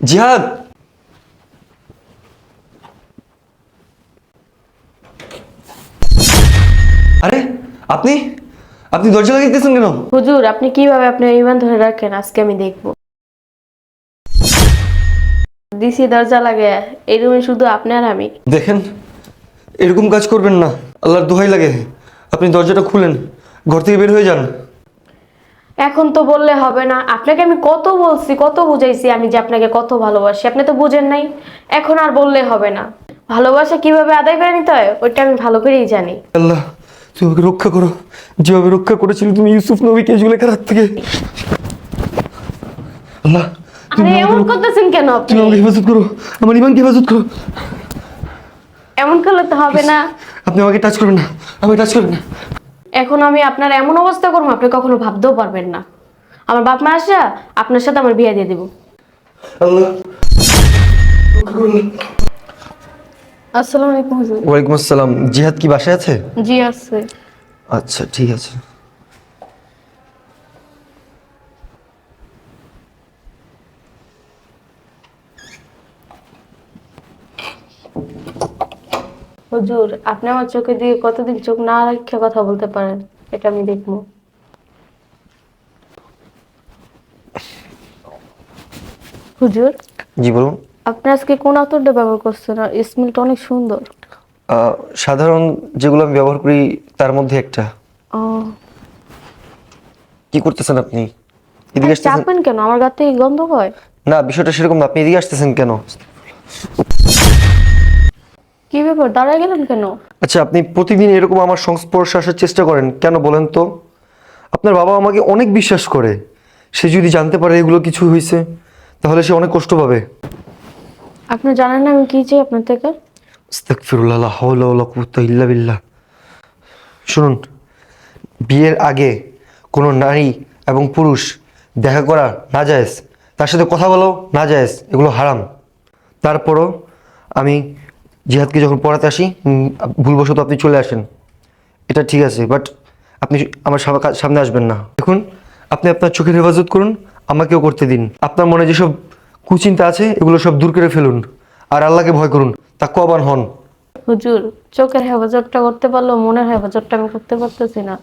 জিহাদ। আরে আপনি? আপনি দরজা লাগিয়েছেন কেন? হুজুর আপনি কীভাবে আপনার ইমান ধরে রাখেন? আজকে আমি দেখব। দিছি দরজা লাগে এই রুমে শুধু আপনি আর আমি। দেখেন এরকম কাজ করবেন না। আল্লাহর দোহাই লাগে। আপনি দরজাটা খুলেন ঘর থেকে বের হয়ে যান। এখন তো বললে হবে না। আপনাকে আমি কত বলছি কত বুঝাইছি আমি যে আপনাকে কত ভালোবাসি। আপনি তো বুঝেন নাই। এখন আর বললে হবে না। ভালোবাসা কীভাবে আদায় করে নিতে হয় ওইটা আমি ভালো করেই জানি। আল্লাহ তুমি আমাকে রক্ষা করো। যেভাবে রক্ষা করেছিলে তুমি ইউসুফ নবীকে জুলেখার হাত থেকে। আল্লাহ আরে এমন করতেছেন কেন আপনি? তুমি আমাকে হেফাজত করো। আমার ইমানকে হেফাজত করো। এমন করলে তো হবে না। আপনি আমাকে টাচ করবেন না। আমাকে টাচ করবেন না। এখন আমি আপনার এমন অবস্থা করব আপনি কখনো ভাবতেও পারবেন না। আমার বাপ মা আসা আপনার সাথে আমার বিয়ে দিয়ে দিব। আসসালামু আলাইকুম ওয়া ওয়ালাইকুম আসসালাম। জিহাদ কি বাসায় আছে? জি আছে। আচ্ছা ঠিক আছে। হুজুর আপনি আমার চোখে দিয়ে কতদিন চোখ না রেখে কথা বলতে পারেন? এটা আমি দেখব। হুজুর? জি বলুন। আপনি আজকে কোন আতরটা ব্যবহার করছেন? আর স্মেলটা অনেক সুন্দর। সাধারণ যেগুলো আমি ব্যবহার করি তার মধ্যে একটা। ও। কি করতেছেন আপনি? এদিকে আসতেছেন চাপেন কেন? আমার গা থেকে গন্ধ হয়। না বিষয়টা সেরকম না। আপনি এদিকে আসতেছেন কেন? কি ব্যাপার? দাঁড়ায় গেলেন কেন? আচ্ছা আপনি প্রতিদিন এরকম আমার সংস্পর্শে আসার চেষ্টা করেন কেন বলেন তো? আপনার বাবা আমাকে অনেক বিশ্বাস করে। সে যদি জানতে পারে এগুলো কিছু হয়েছে তাহলে সে অনেক কষ্ট পাবে। আপনি জানেন না আমি কি চাই আপনার থেকে? আস্তাগফিরুল্লাহ লা হাওলা ওয়ালা কুওয়াতা ইল্লা বিল্লাহ। শুনুন বিয়ের আগে কোনো নারী এবং পুরুষ দেখা করা না জায়েজ তার সাথে কথা বলাও না জায়েজ এগুলো হারাম। তারপরও আমি জিহাদকে যখন পড়াতে আসি ভুলবশত আপনি চলে আসেন। এটা ঠিক আছে বাট আপনি আমার সামনে- আসবেন না। দেখুন আপনি আপনার চোখের হেফাজত করুন আমাকেও করতে দিন। আপনার মনে যেসব কুচিন্তা আছে এগুলো সব দূর করে ফেলুন। আর আল্লাহকে ভয় করুন তাকুয়াবান হন। হুজুর চোখের হেফাজতটা করতে পারলেও মনের হেফাজতটা আমি করতে পারতেছি না।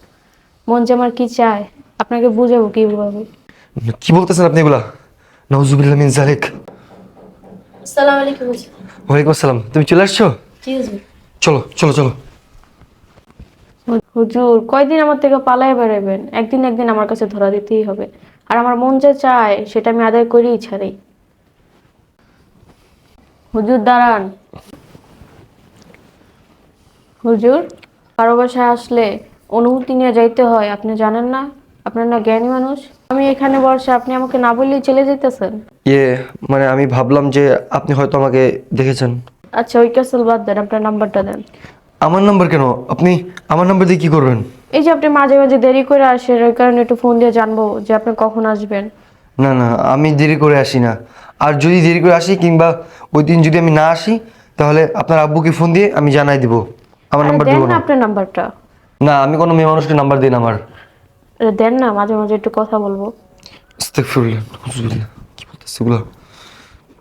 মন যে আমার কি চায় আপনাকে বুঝাবো কীভাবে। কি বলতেছেন আপনি এগুলা? নওজুবিল্লাহ মিন জালিক আসসালামু আলাইকুম ওয়ালাইকুম আসসালাম। তুমি চলে আসছো? জি হুজুর। চলো চলো চলো। হুজুর কয়দিন আমার থেকে পালায় বেড়াবেন একদিন একদিন আমার কাছে ধরা দিতেই হবে। আর আমার মন যে চায় সেটা আমি আদায় করেই ছাড়ি। হুজুর দাঁড়ান। হুজুর কারও বাসায় আসলে অনুমতি নিয়ে যাইতে হয় আপনি জানেন না? আপনার না জ্ঞানী মানুষ? আমি এখানে বসে আপনি আমাকে না বললেই চলে যেতেছেন। ইয়ে মানে আমি ভাবলাম যে আপনি হয়তো আমাকে দেখেছেন। আচ্ছা ওই ক্যাসেল বাদ দেন আপনার নাম্বারটা দেন। আমার নাম্বার কেন? আপনি আমার নাম্বার দিয়ে কি করবেন? এই যে আপনি মাঝে মাঝে দেরি করে আসেন ওই কারণে একটু ফোন দিয়ে জানব যে আপনি কখন আসবেন। না না আমি দেরি করে আসি না। আর যদি দেরি করে আসি কিংবা ওই দিন যদি আমি না আসি তাহলে আপনার আব্বুকে ফোন দিয়ে আমি জানাই দিব। আমার নাম্বার দেন দিব না। আপনার নাম্বারটা। না আমি কোনো মেয়ে মানুষকে নাম্বার দিই না আমার। দেন না মাঝে মাঝে একটু কথা বলব।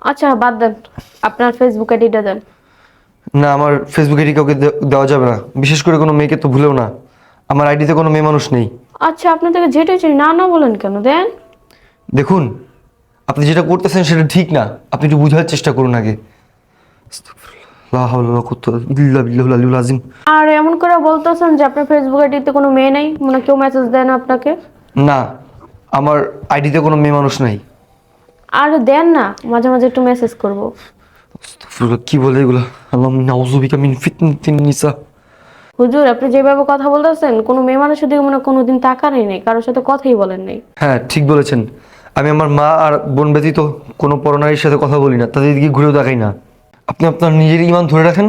আচ্ছা বাদ দেন। আপনার ফেসবুক আইডিটা দেন। না আমার ফেসবুক আইডি কাউকে দেওয়া যাবে না। বিশেষ করে কোনো মেয়েকে তো ভুলেও না। আমার আইডিতে কোনো মেয়ে মানুষ নেই। আচ্ছা আপনার থেকে যেটাই চাই না না বলেন কেন? দেন। দেখুন আপনি যেটা করতেছেন সেটা ঠিক না। আপনি একটু বোঝার চেষ্টা করুন আগে। লা হাওলা ওয়ালা কুওয়াতা ইল্লা বিল্লাহিল আযীম। আর এমন করে বলতেছেন যে আপনার ফেসবুক আইডিতে কোনো মেয়ে নেই? মানে কেউ মেসেজ দেয় না আপনাকে? না আমার আইডিতে কোনো মেয়ে মানুষ নাই। আর দেন না মাঝে মাঝে একটু মেসেজ করব। আস্তাগফিরুল্লাহ, কি বলে এগুলো? আল্লাহ নাউজুবিকা মিন ফিতনাতিন নিসা। হুজুর আপনি যেভাবে কথা বলতেছেন কোনো মেয়ে মানুষের দিকে মনে কোনোদিন তাকারই নেই কারোর সাথে কথাই বলেন নেই। হ্যাঁ ঠিক বলেছেন। আমি আমার মা আর বোন ব্যতীত কোনো পরনারীর সাথে কথা বলি না তাদের দিকে ঘুরেও দেখাই না। আপনি আপনার নিজের ইমান ধরে রাখেন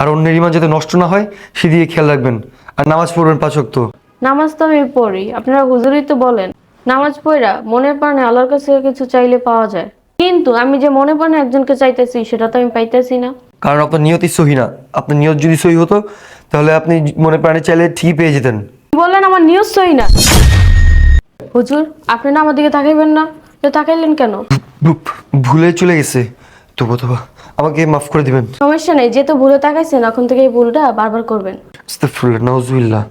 আর অন্যের ইমান যাতে নষ্ট না হয় সেদিকে খেয়াল রাখবেন। আর নামাজ পড়বেন পাচক তো নামাজ তো আমি পড়ি। আপনারা হুজুরই তো বলেন। নামাজ পড়া মনে প্রাণে আল্লাহর কাছে কিছু চাইলে পাওয়া যায়। কিন্তু আমি যে মনে প্রাণে একজনকে চাইতেছি সেটা তো আমি পাইতেছি না। কারণ আপনার নিয়তই সহি না। আপনার নিয়ত যদি সহি হতো তাহলে আপনি মনে প্রাণে চাইলে ঠিকই পেয়ে যেতেন। বললেন? আমার নিয়ত সই না। হুজুর আপনি না আমার দিকে তাকাইবেন না। তো তাকাইলেন কেন? ভুলে চলে গেছে। তবু তবু। আমাকে মাফ করে দিবেন। সমস্যা নেই যে তো ভুলে তাকাইছেন এখন থেকে এই ভুলটা বারবার করবেন। আস্তাগফিরুল্লাহ নাউজুবিল্লাহ।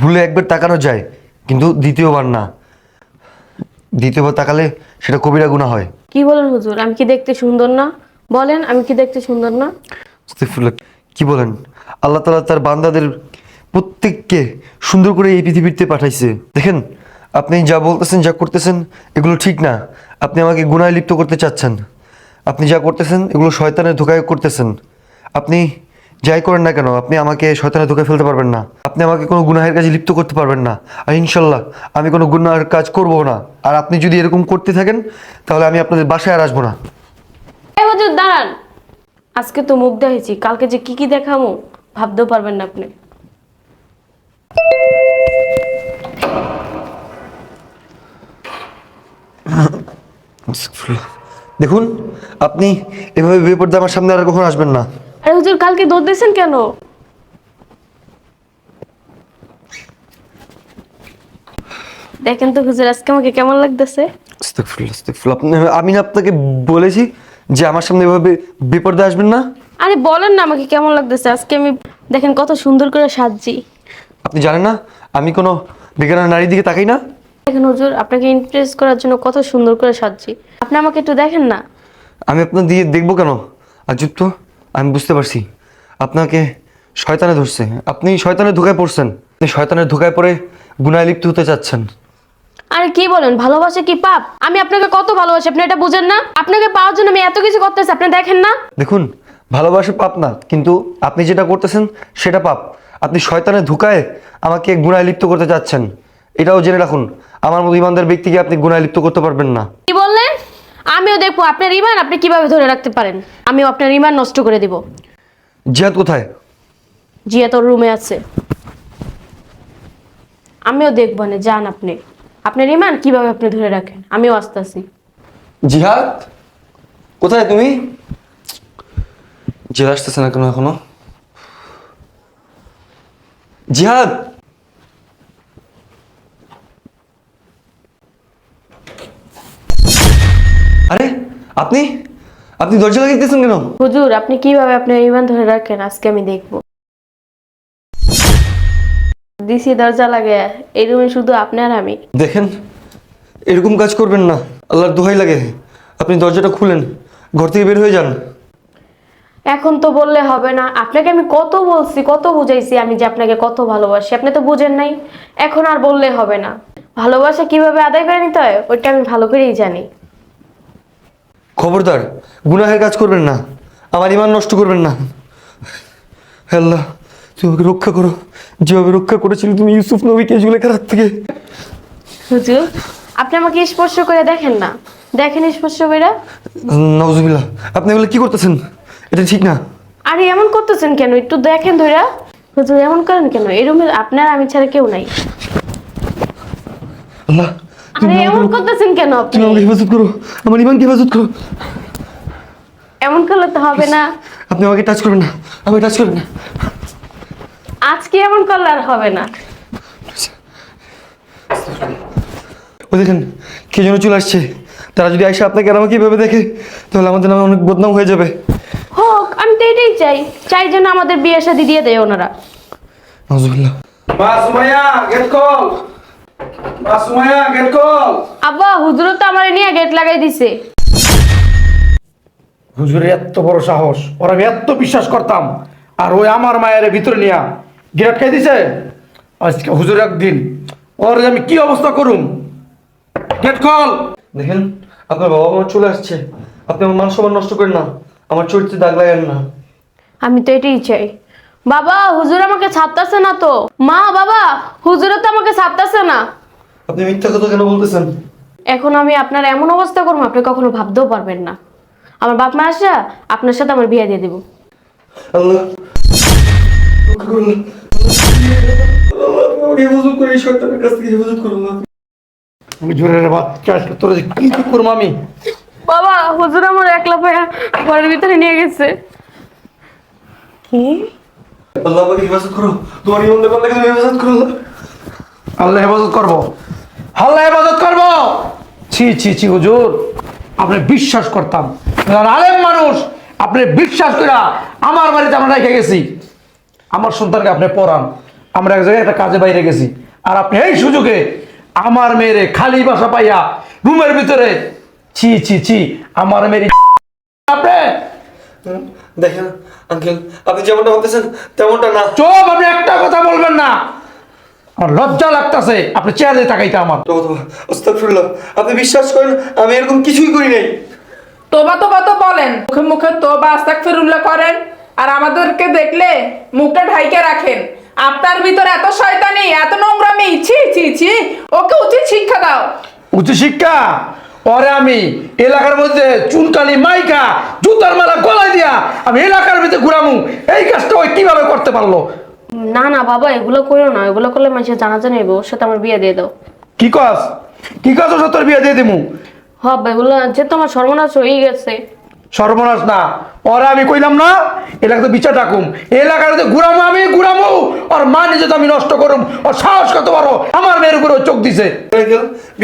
ভুলে একবার তাকানো যায় কিন্তু দ্বিতীয়বার না। দ্বিতীয়বার তাকালে সেটা কবিরা গুণা হয়। কি বলেন হুজুর? আমি কি দেখতে সুন্দর না? বলেন আমি কি দেখতে সুন্দর না? আস্তাগফিরুল্লাহ কি বলেন? আল্লাহ তালা তার বান্দাদের প্রত্যেককে সুন্দর করে এই পৃথিবীতে পাঠাইছে। দেখেন আপনি যা বলতেছেন যা করতেছেন এগুলো ঠিক না। আপনি আমাকে গুনায় লিপ্ত করতে চাচ্ছেন। আপনি যা করতেছেন এগুলো শয়তানের ধোকায় করতেছেন। আপনি যাই করেন না কেন আপনি আমাকে শয়তানের ধোকায় ফেলতে পারবেন না। আপনি আমাকে কোনো গুনাহের কাজে লিপ্ত করতে পারবেন না। আর ইনশাল্লাহ আমি কোনো গুনাহের কাজ করব না। আর আপনি যদি এরকম করতে থাকেন তাহলে আমি আপনাদের বাসায় আর আসব না। এই হুজুর দাঁড়ান। আজকে তো মুখ দেখেছি কালকে যে কি কি দেখামো ভাবতেও পারবেন না আপনি। দেখুন আপনি এভাবে বেপর্দা আমার সামনে আর কখনো আসবেন না। আরে হুজুর কালকে দৌড় দিয়েছেন কেন? দেখেন তো হুজুর আজকে আমাকে কেমন লাগতেছে? আস্তাগফিরুল্লাহ, আস্তাগফিরুল্লাহ। আপনি আমি না আপনাকে বলেছি যে আমার সামনে এভাবে বেপর্দা আসবেন না। আরে বলেন না আমাকে কেমন লাগতেছে আজকে আমি দেখেন কত সুন্দর করে সাজছি। আপনি জানেন না আমি কোনো বেগানা নারীর দিকে তাকাই না। দেখেন হুজুর আপনাকে ইমপ্রেস করার জন্য কত সুন্দর করে সাজছি। আপনি আমাকে একটু দেখেন না? আমি আপনার দিয়ে দেখব কেন? আজব তো আমি বুঝতে পারছি। আপনাকে শয়তানে ধরছে। আপনি শয়তানের ধোকায় পড়ছেন। আপনি শয়তানের ধোকায় পড়ে গুনায় লিপ্ত হতে চাচ্ছেন। আরে কি বলেন? ভালোবাসা কি পাপ? আমি আপনাকে কত ভালোবাসি আপনি এটা বুঝেন না? আপনাকে পাওয়ার জন্য আমি এত কিছু করতেছি আপনি দেখেন না? দেখুন ভালোবাসা পাপ না কিন্তু আপনি যেটা করতেছেন সেটা পাপ। আপনি শয়তানের ধোকায় আমাকে গুনায় লিপ্ত করতে চাচ্ছেন। এটাও জেনে রাখুন আমার মতো ইমানদার ব্যক্তিকে আপনি গুনায় লিপ্ত করতে পারবেন না। আমিও দেখব আপনার ইমান আপনি কীভাবে ধরে রাখতে পারেন? আমিও আপনার ইমান নষ্ট করে দিব। জিহাদ কোথায়? জিয়া তোর রুমে আছে। আমিও দেখব না যান আপনি। আপনার ইমান কীভাবে আপনি ধরে রাখেন? আমিও আসতেছি। জিহাদ কোথায় তুমি? জিহাদ আসতেছে না কেন এখনও? জিহাদ আরে আপনি? আপনি দরজা লাগিয়ে দিতেছেন কেন? হুজুর আপনি কীভাবে আপনার ইমান ধরে রাখেন? আজকে আমি দেখব। দিছি দরজা লাগে। এই রুমে শুধু আপনি আর আমি। দেখেন এরকম কাজ করবেন না। আল্লাহর দোহাই লাগে। আপনি দরজাটা খুলেন ঘর থেকে বের হয়ে যান। এখন তো বললে হবে না। আপনাকে আমি কত বলছি কত বুঝাইছি আমি যে আপনাকে কত ভালোবাসি। আপনি তো বুঝেন নাই। এখন আর বললে হবে না। ভালোবাসা কীভাবে আদায় করে নিতে হয় ওইটা আমি ভালো করেই জানি। খবরদার গুনাহের কাজ করবেন না আমার ইমান নষ্ট করবেন না। আল্লাহ তুমি আমাকে রক্ষা করো। যেভাবে রক্ষা করেছিলে তুমি ইউসুফ নবীকে জুলেখার হাত থেকে। হুজুর আপনি আমাকে স্পর্শ করে দেখেন না। দেখেন স্পর্শ করে নজবিল্লা আপনি এগুলো কি করতেছেন? এটা ঠিক না। আরে এমন করতেছেন কেন? একটু দেখেন ধইরা। হুজুর এমন করেন কেন? এই রুমে আপনার আমি ছাড়া কেউ নাই। আল্লাহ আরে এমন করতেছেন কেন আপনি? তুমি আমাকে হেফাজত করো। আমার ইমানকে হেফাজত করো। এমন করলে তো হবে না। আপনি আমাকে টাচ করবেন না। আমাকে টাচ করবেন না। আজকে এমন করলে আর হবে না। ও দেখেন কে যেন চলে আসছে। তারা যদি আইসা আপনাকে আর আমাকে এভাবে দেখে তাহলে আমাদের নামে অনেক বদনাম হয়ে যাবে। হোক আমি তো এটাই চাই। চাই যেন আমাদের বিয়ে শাদি দিয়ে দেয় ওনারা। মা সুমাইয়া গেট কল গেট কল আব্বা হুজুর তো আমার নিয়ে গেট লাগাই দিছে। হুজুরের এত বড় সাহস ওর আমি এত বিশ্বাস করতাম। আর ওই আমার মায়ের ভিতরে নিয়া গিরাট খাই দিছে। আজকে হুজুর একদিন ওর আমি কি অবস্থা করুম? গেট কল দেখেন আপনার বাবা মা চলে আসছে। আপনি আমার মান সম্মান নষ্ট করেন না। আমার চরিত্রে দাগ লাগান না। আমি তো এটাই চাই। বাবা হুজুর আমাকে ছাড়তাছে না তো। মা বাবা হুজুরও তো আমাকে ছাড়তাছে না। আপনি মিথ্যা কথা কেন বলতেছেন? এখন আমি আপনার এমন অবস্থা করব আপনি কখনো ভাবতেও পারবেন না। আমার বাপ মা আসা আপনার সাথে আমার বিয়ে দিয়ে দেবো। আল্লাহ। হুজুরের বাচ্চা তোর কি করব আমি? বাবা হুজুর আমার একলা পায়া ঘরের ভিতরে নিয়ে গেছে। আপনি বিশ্বাস করতাম। আলেম মানুষ, আপনি বিশ্বাস করে আমার বাড়িতে আমরা রেখে গেছি। আমার সন্তানকে আপনি পড়ান। আমরা এক জায়গায় একটা কাজে বাইরে গেছি। আর আপনি এই সুযোগে আমার মেয়েরে খালি বাসা পাইয়া রুমের ভিতরে, ছি ছি ছি, আমার আপনি দেখেন আঙ্কেল আপনি যেমনটা ভাবতেছেন তেমনটা না। চোখ আপনি একটা কথা বলবেন না। আমার লজ্জা লাগতাছে আপনি চেয়ারে তাকাইতে আমার। আস্তাগফিরুল্লাহ আপনি বিশ্বাস করেন আমি এরকম কিছুই করি নাই। তোবা তোবা তো বলেন মুখে মুখে তোবা আস্তাকফিরুল্লাহ করেন আর আমাদেরকে দেখলে মুখটা ঢাইকে রাখেন। আপনার ভিতরে এত শয়তানি এত নোংরামি ছি ছি ছি ওকে উচিত শিক্ষা দাও। উচ্চ শিক্ষা? পরে আমি এলাকার মধ্যে চুনকালি মাইকা জুতার মালা গলায় দিয়া আমি এলাকার ভিতরে ঘুরামু। এই কাজটা ওই কীভাবে করতে পারল? না না বাবা এগুলো করো না। এগুলো করলে মানুষের জানাজা নেবে। ওর সাথে আমার বিয়ে দিয়ে দাও। কি কস? কি কস ওর সাথে তোর বিয়ে দিয়ে দিমু? হবে এগুলো যে তোমার সর্বনাশ হয়ে গেছে। সর্বনাশ না। ওরা আমি কইলাম না এলাকাতে বিচার ডাকুম। এলাকার মধ্যে ঘুরামু আমি ঘুরামো। ওর মা নিজে তো আমি নষ্ট করুম। ওর সাহস কত বড়। আমার মেয়ের উপরে চোখ দিছে।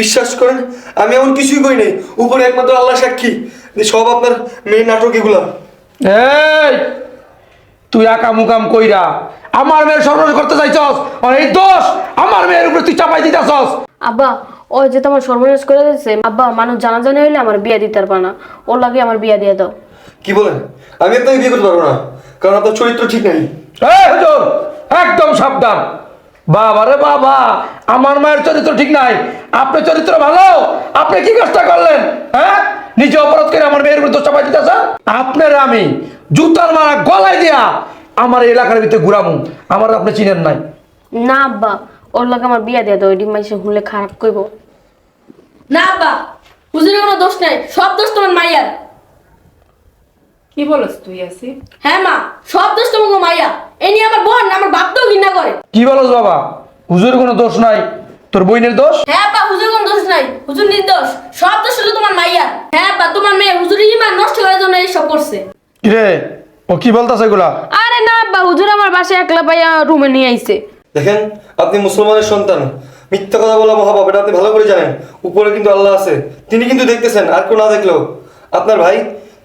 বিশ্বাস করেন আমি এমন কিছুই কই নাই। উপরে একমাত্র আল্লাহ সাক্ষী। সব আপনার মেয়ে নাটক এগুলা। এই তুই একা মুকাম কইরা। আমার মেয়ের সর্বনাশ করতে চাইছস? আর এই দোষ। আমার মেয়ের উপরে তুই চাপাই দিতেছস। আব্বা ওই যে তোমার সর্বনাশ করে দিচ্ছে আব্বা মানুষ জানা জানি হইলে আমার বিয়া দিতে পারবা না। ওর লাগে আমার বিয়া দিয়ে দাও। কি বলেন? আমি আপনাকে বিয়ে করতে পারব না কারণ আপনার চরিত্র ঠিক নাই। এই হুজুর একদম সাবধান। বাবা রে বাবা আমার মায়ের চরিত্র ঠিক নাই। আপনার চরিত্র ভালো আপনি কি কাজটা করলেন? হ্যাঁ? নিজে অপরাধ করে আমার মেয়ের উপর দোষ চাপাই দিতেছেন? আপনার আমি জুতার মারা গলায় দিয়া আমার এই এলাকার ভিতরে ঘুরামু। আমার আপনি চিনেন নাই। না আব্বা ওর লাগে আমার বিয়ে দিয়ে দাও এটি মাইসে শুনলে খারাপ কইব। না আব্বা হুজুরের কোনো দোষ নাই সব দোষ তোমার মাইয়ার। কি বলস তুই আসি হ্যাঁ মা সব দোষ তোমার মাইয়া। এ নিয়ে আমার বোন আমার বাপকেও ঘৃণা করে। কি বলস বাবা? হুজুর কোনো দোষ নাই? তোর বইনের দোষ? হ্যাঁ আব্বা হুজুর কোনো দোষ নাই হুজুর নির্দোষ। সব দোষ হলো তোমার মাইয়ার। হ্যাঁ আব্বা তোমার মেয়ে হুজুরের ইমান নষ্ট করার জন্য এইসব করছে। কিরে? ও কি বলতাছে এগুলা? আরে না আব্বা হুজুর আমার বাসায় একলা পাইয়া রুমে নিয়ে আইছে। দেখেন আপনি মুসলমানের সন্তান। মিথ্যা কথা বলা মহাপাপ এটা আপনি ভালো করে জানেন। উপরে কিন্তু আল্লাহ আছে। তিনি কিন্তু দেখতেছেন আর কেউ না দেখলেও। আপনার ভাই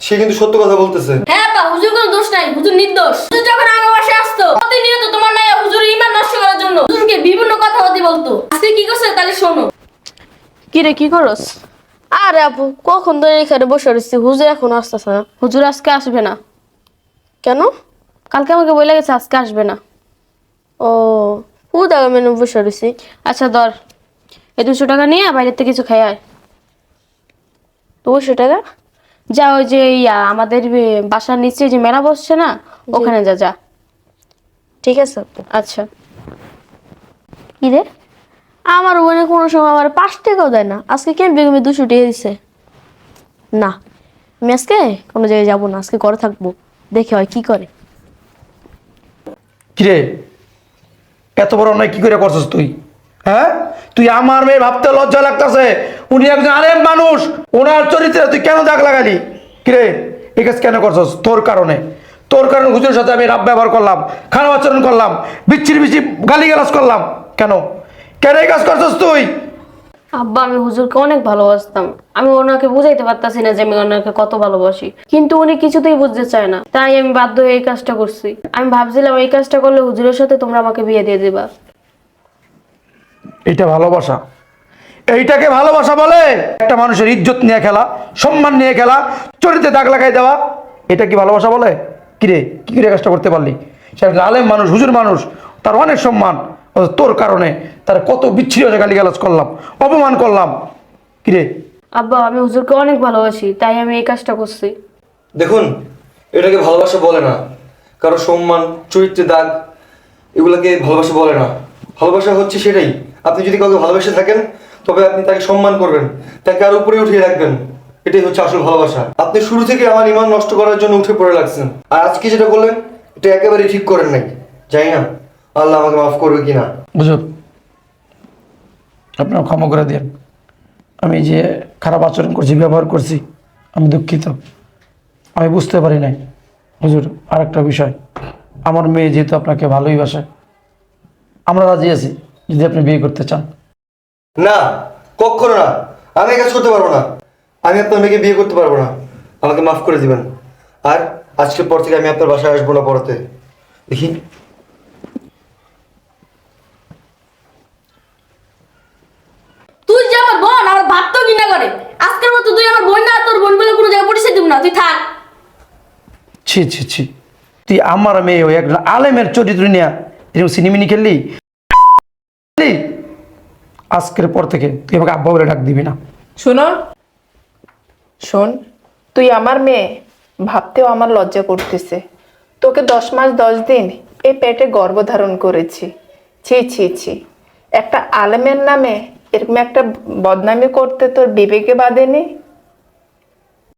সে কিন্তু সত্য কথা বলতেছে। হ্যাঁ আব্বা হুজুর কোনো দোষ নাই হুজুর নির্দোষ। হুজুর যখন আমার আসতো প্রতিনিয়ত তোমার মাইয়া হুজুরের ইমান নষ্ট করার জন্য হুজুরকে বিভিন্ন কথা হতে বলতো। আজকে কি করছে তাহলে শোনো। কি রে কি করস? আরে আপু কখন ধরে এখানে বসে রয়েছি? হুজুর এখন আসতেছে না। হুজুর আজকে আসবে না। কেন? কালকে আমাকে বলে গেছে আজকে আসবে না। ও হু দাগা মেনু বসে রয়েছি আচ্ছা ধর। এই দুশো টাকা নিয়ে বাইরের থেকে কিছু খাই আয়। দুশো টাকা? যা ওই যে ইয়া আমাদের বাসার নিচে যে মেলা বসছে না ওখানে যা যা। ঠিক আছে আচ্ছা। কি রে? আমার বোনে কোনো সময় আমার পাঁচ টাকাও দেয় না। আজকে কেন বেগমে দুশো টাকা দিছে? না আমি আজকে কোনো জায়গায় যাব না আজকে ঘরে থাকব। দেখে হয় কি করে। কিরে এত বড় অন্যায় কি করে করছিস তুই? হ্যাঁ? তুই আমার মেয়ে ভাবতে লজ্জা লাগতেছে। উনি একজন আরেম মানুষ। ওনার চরিত্রে তুই কেন দাগ লাগালি? কিরে, এই কাজ কেন করছিস? তোর কারণে। তোর কারণে হুজুরের সাথে আমি রাব ব্যবহার করলাম খারাপ আচরণ করলাম, বিচ্ছির বিচ্ছি গালি গালাস করলাম। কেন? কেন এই কাজ করছিস তুই? আব্বা, আমি হুজুরকে অনেক ভালোবাসতাম। আমি ওনাকে বুঝাইতে পারতাছি না যে আমি ওনাকে কত ভালোবাসি। কিন্তু উনি কিছুতেই বুঝতে চায় না। তাই আমি বাধ্য হয়ে এই কাজটা করছি। আমি ভাবছিলাম এই কাজটা করলে হুজুরের সাথে তোমরা আমাকে বিয়ে দিয়ে দিবা। এটা ভালোবাসা। এইটাকে ভালোবাসা বলে একটা মানুষের ইজ্জত নিয়ে খেলা, সম্মান নিয়ে খেলা, চরিত্রে দাগ লাগাই দেওয়া। এটা কি ভালোবাসা বলে? কিরে, কি করে কাজটা করতে পারলি? সে আলেম মানুষ, হুজুর মানুষ, তার অনেক সম্মান। তোর কারণে তার কত বিচ্ছিরি হয়ে গালিগালাজ করলাম অপমান করলাম। কিরে আব্বা আমি হুজুরকে অনেক ভালোবাসি তাই আমি এই কাজটা করছি। দেখুন এটাকে ভালোবাসা বলে না। কারও সম্মান চরিত্রে দাগ এগুলোকে ভালোবাসা বলে না। ভালোবাসা হচ্ছে সেটাই। আপনি যদি কাউকে ভালোবেসে থাকেন তবে আপনি তাকে সম্মান করবেন তাকে আর উপরে উঠিয়ে রাখবেন। এটাই হচ্ছে আসল ভালোবাসা। আপনি শুরু থেকে আমার ইমান নষ্ট করার জন্য উঠে পড়ে লাগছেন। আর আজকে যেটা বললেন এটা একেবারে ঠিক করেন নাই। যাই না। আল্লাহ আমাকে মাফ করবে কিনা? বুঝুন আপনার ক্ষমা করে দেন আমি যে খারাপ আচরণ করছি ব্যবহার করছি আমি দুঃখিত। আমি বুঝতে পারি নাই। হুজুর আর একটা বিষয়। আমার মেয়ে যেহেতু আপনাকে ভালোই বাসে আমরা রাজি আছি যদি আপনি বিয়ে করতে চান। না কখনো না। আমি কাজ করতে পারব না। আমি আপনার মেয়েকে বিয়ে করতে পারব না। আমাকে মাফ করে দিবেন। আর আজকের পর থেকে আমি আপনার বাসায় আসব না পড়াতে। দেখি তুই যে আমার বোন আমার ভাবতেও ঘৃণা করে। আজকের মতো তুই আমার বোন না তোর বোন বলে কোনো জায়গায় পরিচয় দিব না তুই থাক। ছি ছি ছি। তুই আমার মেয়ে ওই একজন আলেমের চরিত্র নিয়ে এরকম সিনেমিনি খেললি? খেললি? আজকের পর থেকে তুই আমাকে আব্বা বলে ডাক দিবি না। শুনো শোন তুই আমার মেয়ে ভাবতেও আমার লজ্জা করতেছে। তোকে দশ মাস দশ দিন এই পেটে গর্ভধারণ করেছি। ছি ছি ছি। একটা আলেমের নামে এরকম একটা বদনামি করতে তোর বিবেকে বাঁধেনি